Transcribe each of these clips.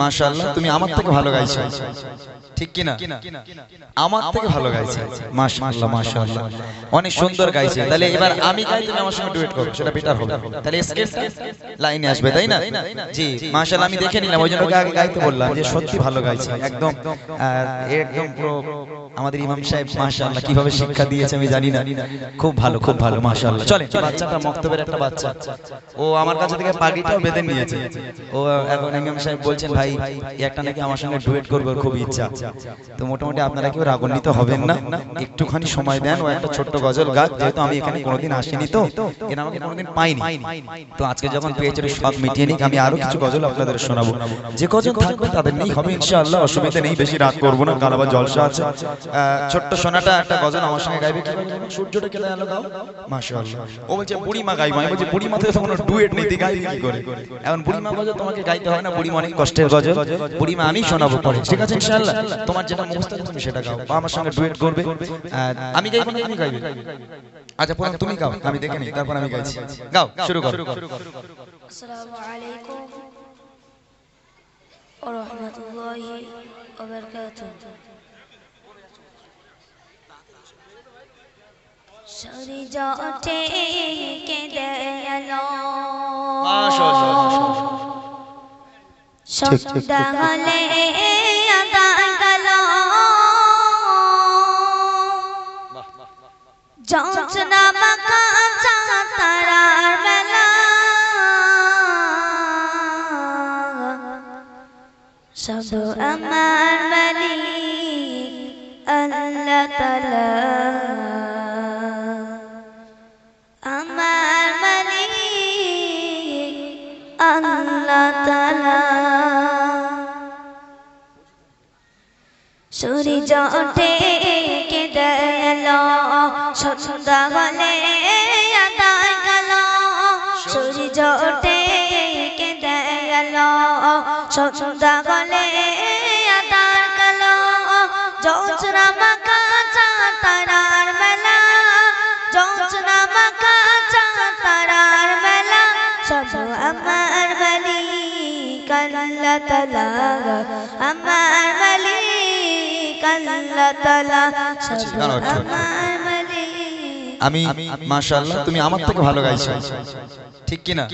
মাশাআল্লাহ তুমি আমার থেকে ভালো গাইছো। ঠিক আমার থেকে ভালো গাইছে। মাশাআল্লাহ মাশাআল্লাহ অনেক সুন্দর গাইছে। তাহলে এবার আমি গাই তুমি আমার সঙ্গে ডুয়েট করো সেটা বেটার হবে। তাহলে স্কেল লাইনে আসবে তাই না? জি মাশাআল্লাহ আমি দেখে নিলাম। ওই জন্য আগে গাইতে বললাম যে সত্যি ভালো গাইছে। একদম একদম। পুরো আমাদের ইমাম সাহেব মাশাআল্লাহ কীভাবে শিক্ষা দিয়েছে আমি জানি না। খুব ভালো খুব ভালো মাশাআল্লাহ। চলে বাচ্চাটা মক্তবের একটা বাচ্চা। ও আমার কাছে থেকে পাগড়িটাও বেঁধে নিয়েছে। ও এখন ইমাম সাহেব বলছেন ভাই একটা নাকি আমার সঙ্গে ডুয়েট করবে খুব ইচ্ছা। তো মোটামুটি আপনারা কেউ রাগান্বিত হবেন না। একটুখানি সময় দেন, ও একটা ছোট্ট গজল গাছ যেহেতু আমি এখানে কোনোদিন আসিনি তো, এরা আমাকে কোনোদিন পাইনি। তো আজকে যখন পেয়েছে সব মিটিয়ে নিক, আমি আরও কিছু গজল আপনাদের শোনাবো। যে গজল থাকবে তাদের নেই, হবে ইনশাআল্লাহ, অসুবিধা নেই, বেশি রাত করব না কাল আবার জলসা আছে। ছোট্ট সোনাটা একটা গজল আমার সঙ্গে গাইবে সূর্যটা কেটে গেল গাও? মাশাআল্লাহ। ও বলছে, বুড়িমা গাইবো। আমি বলছি, বুড়িমা তো কোনো ডুয়েট নেই গাই কি করে? এখন বুড়িমা গজল তোমাকে গাইতে হয় না, বুড়িমা অনেক কষ্টের গজল। বুড়িমা আমি শোনাবো পরে, ঠিক আছে ইনশাআল্লাহ? তোমার যেটা মুখস্থ তুমি সেটা গাও। বা আমার সঙ্গে ডুয়েট করবে। আমি গাইবো না তুমি গাইবে। আচ্ছা প্রথম তুমি গাও। আমি দেখে নিই তারপর আমি গাইছি। গাও শুরু করো। আসসালামু আলাইকুম ওয়া রাহমাতুল্লাহি ওয়া বারাকাতুহু। সরি জটে কে দেয়ালো? মাশাআল্লাহ ঠিক ঠিক যন্ত্রণা মাখা তারার বেলা শুধু আমার মালিক আল্লাহ তালা আমার মালিক আল্লাহ তালা সূর্য ওঠে কেঁদে এলো সন্ধ্যা হলে আদায় গেল। সূর্য ওঠে কেঁদে এলো সন্ধ্যা হলে আদায় গেল। জোছনা মাখা তারার মেলা। জোছনা মাখা তারার মেলা। শুধু আমার মালিক আল্লাহ তালা আমার মালিক আল্লাহ তালা গান হচ্ছে। আমার আমি মাশাআল্লাহ তুমি আমার থেকে ভালো গাইছো। ঠিক কি না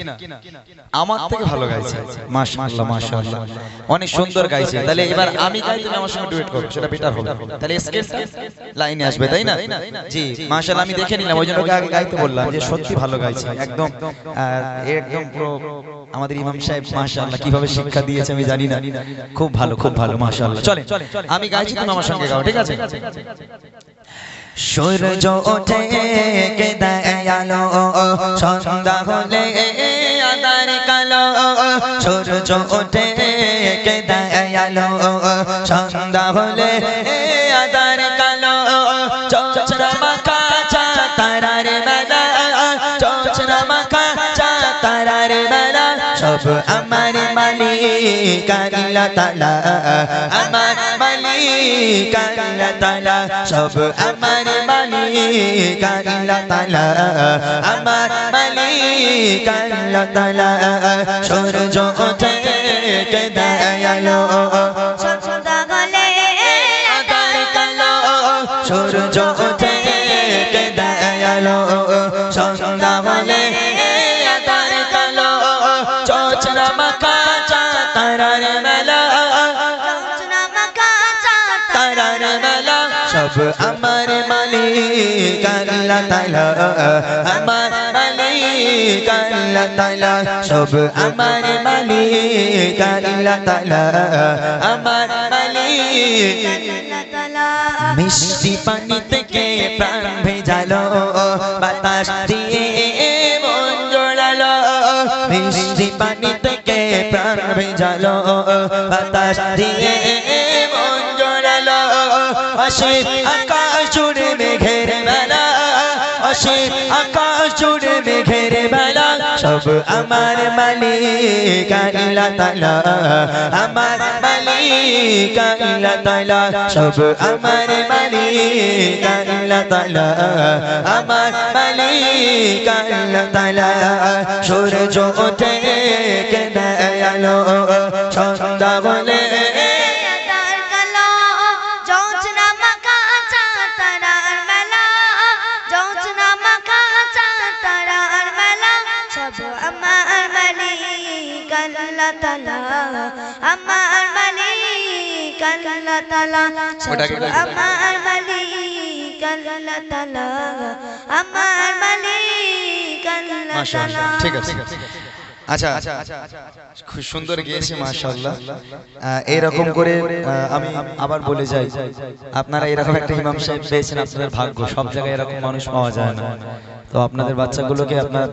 আমার থেকে ভালো গাইছে। মাশাআল্লাহ মাশাআল্লাহ অনেক সুন্দর গাইছে। তাহলে এবার আমি গাই তুমি আমার সঙ্গে ডুয়েট করো সেটা বেটার হবে। তাহলে লাইনে আসবে তাই না? জি মাশাআল্লাহ আমি দেখে নিলাম। ওই জন্য গাইতে বললাম যে সত্যি ভালো গাইছে। একদম একদম পুরো আমাদের ইমাম সাহেব মাশাআল্লাহ কীভাবে শিক্ষা দিয়েছে আমি জানি না। খুব ভালো খুব ভালো মাশাআল্লাহ। চলে আমি গাইছি তুমি আমার সঙ্গে গাও ঠিক আছে? সূর্য ওঠে কে দয়ালো সন্ধ্যা হলে আদার কালো। সূর্য ওঠে কে দয়ালো সন্ধ্যা হলে আদার কালো। সব আমার মালিক, আল্লাহ তাআলা, আমার মালিক আল্লাহ তাআলা সব আমার মালিক আল্লাহ তাআলা আমার মালিক আল্লাহ তাআলা সূর্য কে দয়ালো সন্ধ্যা হলে আদার কালো কে দয়ালো হলে মেলা সব আমার মালিক আল্লাহ তাআলা আমার মালিক আল্লাহ তাআলা সব আমার মালিক আল্লাহ তাআলা আমার মালিক আল্লাহ তালা মিষ্টি পানি থেকে প্রাণ ভেজালো বাতাস দিয়ে মন জোড়ালো মিষ্টি পানি থেকে প্রাণ জোড়ালো আকাশ জুড়ে মেঘের মেলা, অসীম আকাশ জুড়ে মেঘের বেলা সব আমার মালিক আল্লাহ আমার মালিক আল্লাহ তাআলা, সব আমার মালিক আল্লাহ তাআলা, আমার মালিক আল্লাহ তাআলা, সূর্য কেনে আলো? আল্লাহ একটু- আমার মালিক আল্লাহ আমার মালিক আল্লাহ মাশাআল্লাহ ঠিক আছে। আচ্ছা খুব সুন্দর গিয়েছে মাশাআল্লাহ। এইরকম করে আমি আবার বলে যাই। আপনারা এরকম একটা ইমাম সাহেব পেয়েছেন আপনাদের ভাগ্য। সব জায়গায় এরকম মানুষ পাওয়া যায় না। তো আপনাদের বাচ্চাগুলোকে আপনারা